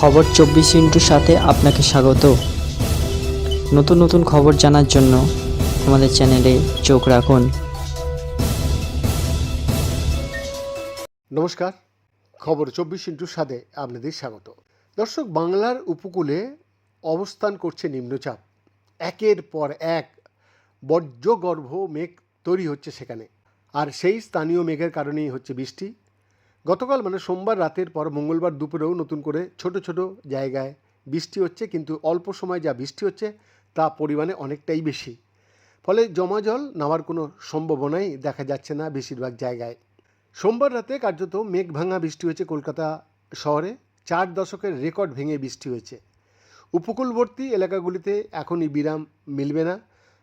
খবর চব্বিশ ইন্টুর সাথে আপনাকে স্বাগত। নতুন নতুন খবর জানার জন্য আমাদের চ্যানেলে চোখ রাখুন। নমস্কার, খবর চব্বিশ ইন্টুর সাথে আপনাদের স্বাগত। দর্শক, বাংলার উপকূলে অবস্থান করছে নিম্নচাপ। একের পর এক বজ্রগর্ভ মেঘ তৈরি হচ্ছে সেখানে। আর সেই স্থানীয় মেঘের কারণেই হচ্ছে বৃষ্টি। গতকাল মানে সোমবার রাতের পর মঙ্গলবার দুপুরেও নতুন করে ছোট ছোট জায়গায় বৃষ্টি হচ্ছে, কিন্তু অল্প সময় যা বৃষ্টি হচ্ছে তা পরিমাণে অনেকটাই বেশি। ফলে জমা জল নামার কোনো সম্ভাবনাই দেখা যাচ্ছে না বেশিরভাগ জায়গায়। সোমবার রাতে কার্যত মেঘ ভাঙা বৃষ্টি হয়েছে কলকাতা শহরে, চার দশকের রেকর্ড ভেঙে বৃষ্টি হয়েছে। উপকূলবর্তী এলাকাগুলিতে এখনই বিরাম মিলবে না।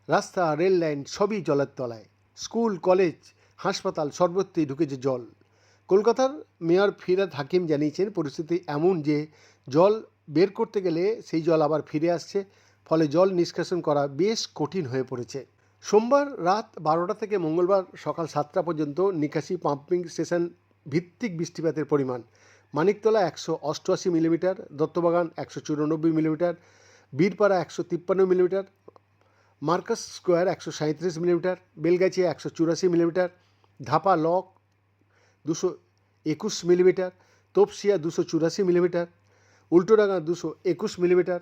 রাস্তা রেল লাইন সবই জলের তলায়। স্কুল, কলেজ, হাসপাতাল সর্বত্রই ঢুকেছে জল। কলকাতার মেয়র ফিরাদ হাকিম জানিয়েছেন, পরিস্থিতি এমন যে জল বের করতে গেলে সেই জল আবার ফিরে আসছে, ফলে জল নিষ্কাশন করা বেশ কঠিন হয়ে পড়েছে। সোমবার রাত বারোটা থেকে মঙ্গলবার সকাল সাতটা পর্যন্ত নিকাশি পাম্পিং স্টেশন ভিত্তিক বৃষ্টিপাতের পরিমাণ। মানিকতলা একশো অষ্টআশি মিলিমিটার, দত্তবাগান একশো চুরানব্বই মিলিমিটার, বীরপাড়া একশো তিপ্পান্ন মিলিমিটার, মার্কাস স্কোয়ার একশো সাঁত্রিশ মিলিমিটার, বেলগাছিয়া একশো চুরাশি মিলিমিটার, ধাপা লক দুশো একুশ মিলিমিটার, তোপসিয়া দুশো চুরাশি মিলিমিটার, উল্টোডাঙ্গা দুশো একুশ মিলিমিটার,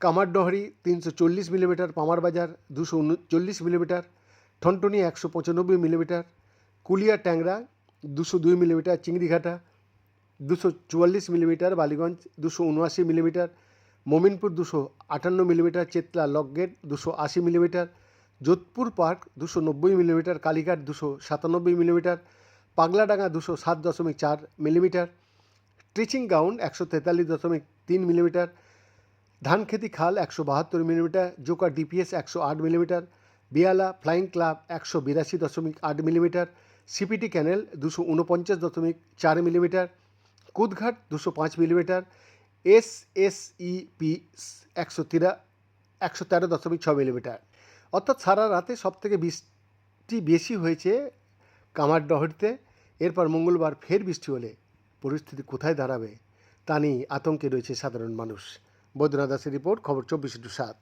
কামারডহরি তিনশো চল্লিশ মিলিমিটার, পামারবাজার দুশো উনচল্লিশ মিলিমিটার ঠনটনি একশো পঁচানব্বই মিলিমিটার, কুলিয়া ট্যাংরা দুশো দুই মিলিমিটার, চিংড়িঘাটা দুশো চুয়াল্লিশ মিলিমিটার, বালিগঞ্জ দুশো উনআশি মিলিমিটার, মোমিনপুর দুশো আটান্ন মিলিমিটার, চেতলা লকগেট দুশো আশি মিলিমিটার, যোধপুর পার্ক দুশো নব্বই মিলিমিটার, কালীঘাট দুশো সাতানব্বই মিলিমিটার পাগলাডাঙ্গা দুশো সাত দশমিক চার মিলিমিটার ট্রিচিং গাউন একশো তেতাল্লিশ দশমিক তিন মিলিমিটার, ধানখেতি খাল একশো বাহাত্তর মিলিমিটার, জোকা ডিপিএস একশো আট মিলিমিটার, বিয়ালা ফ্লাইং ক্লাব একশো বিরাশি দশমিক আট মিলিমিটার, সিপিটি ক্যানেল দুশো উনপঞ্চাশ দশমিক চার মিলিমিটার, কুদঘাট দুশো পাঁচ মিলিমিটার এস এস ইপি একশো তিরা, একশো তেরো দশমিক ছ মিলিমিটার। অর্থাৎ সারা রাতে সবথেকে বৃষ্টি বেশি হয়েছে কামারডহরিতে। এরপর মঙ্গলবার ফের বৃষ্টি হলে পরিস্থিতি কোথায় দাঁড়াবে তা নিয়ে আতঙ্কে রয়েছে সাধারণ মানুষ। বৈদ্যনাথ দাসের রিপোর্ট, খবর চব্বিশ টু সাত।